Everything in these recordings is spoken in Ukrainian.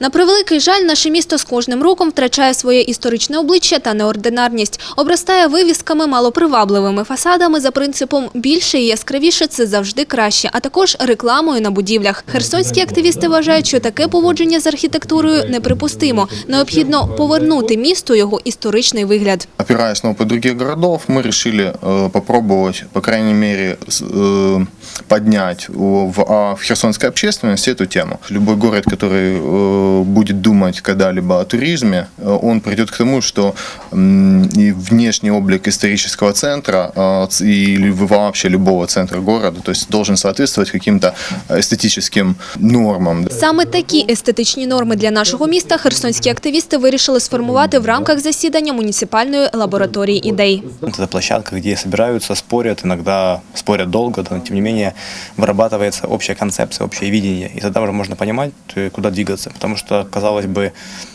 На превеликий жаль, наше місто з кожним роком втрачає своє історичне обличчя та неординарність. Обростає вивісками малопривабливими фасадами за принципом «більше і яскравіше – це завжди краще», а також рекламою на будівлях. Херсонські активісти вважають, що таке поводження з архітектурою неприпустимо. Необхідно повернути місту його історичний вигляд. Опираясь на опыт других городов, мы решили э, попробовать, по крайней мере, с- э, поднять у- в, а, в херсонской общественности эту тему. Любой город, который э, будет думать когда-либо о туризме, э, он придет к тому, что м, и внешний облик исторического центра э, ц- или вообще любого центра города, то есть должен соответствовать каким-то эстетическим нормам. Саме такі естетичні норми для нашого міста херсонські активісти вирішили сформувати в рамках засідання муніципальної лабораторії ідей. Это площадка, где собираются, спорят, иногда спорят долго, но тем не менее вырабатывается общая концепция, общее видение. И тогда уже можно понимать, э, куда двигаться. Что, казалось бы,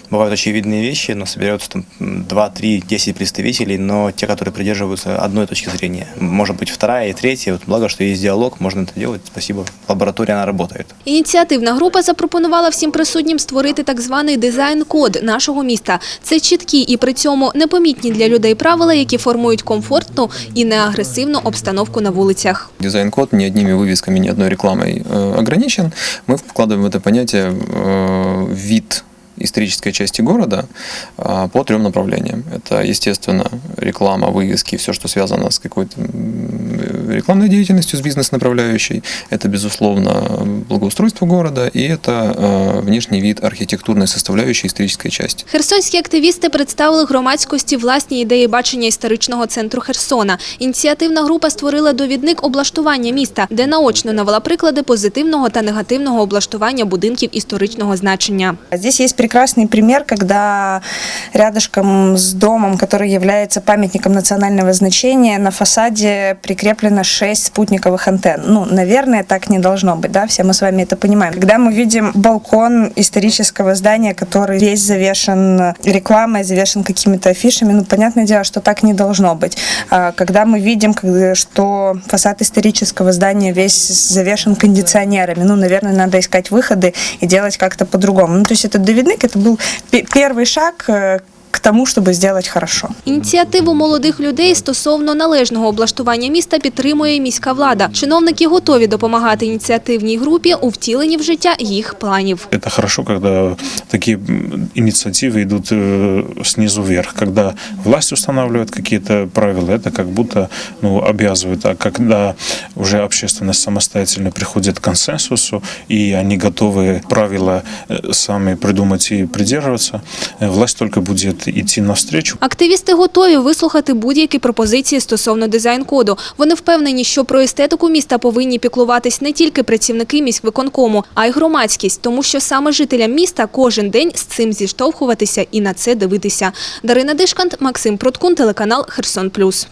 бывают очевидные вещи, но собираются там 2, 3, 10 представителей, но те, которые придерживаются одной точки зрения. Может быть, вторая и третья. Вот благо, что есть диалог, можно это делать. Спасибо. Лаборатория, она работает. Ініціативна група запропонувала всім присутнім створити так званий дизайн-код нашого міста. Це чіткі і при цьому непомітні для людей правила, які формують комфортну і неагресивну обстановку на вулицях. Дизайн-код ни одними вывесками, ни одной рекламой э, ограничен. Мы вкладываем в это понятие э, вид исторической части города э, по трем направлениям. Это, естественно, реклама, вывески, все, что связано с какой-то м, рекламной деятельностью, с бизнес-направляющей. Это, безусловно, благоустройство города, и это э, внешний вид архитектурной составляющей исторической части. Херсонські активісти представили громадськості власні ідеї бачення історичного центру Херсона. Ініціативна група створила довідник облаштування міста, де наочно навела приклади позитивного та негативного облаштування будинків історичного значення. Здесь есть прекрасный пример, когда рядышком с домом, который является памятником национального значения, на фасаде Прикреплено 6 спутниковых антенн. Ну, наверное, так не должно быть, да, все мы с вами это понимаем. Когда мы видим балкон исторического здания, который весь завешен рекламой, завешен какими-то афишами, ну, понятное дело, что так не должно быть. А Когда мы видим, что фасад исторического здания весь завешен кондиционерами, ну, наверное, надо искать выходы и делать как-то по-другому. Ну, то есть этот довидник, это был пе- первый шаг э, тому, чтобы сделать хорошо. Ініціативу молодих людей стосовно належного облаштування міста підтримує і міська влада. Чиновники готові допомагати ініціативній групі у втіленні в життя їх планів. Это хорошо, когда такие м, инициативы идут э, снизу вверх, когда власть устанавливает какие-то правила, это как будто ну, обязывает, а когда уже общественность самостоятельно приходит к консенсусу, и они готовы правила э, сами придумать и придерживаться, э, власть идти навстречу. Активісти готові вислухати будь-які пропозиції стосовно дизайн-коду. Вони впевнені, що про естетику міста повинні піклуватись не тільки працівники міськвиконкому, а й громадськість, тому що саме жителям міста кожен день з цим зіштовхуватися і на це дивитися. Дарина Дишкант, Максим Проткун, телеканал Херсон Плюс.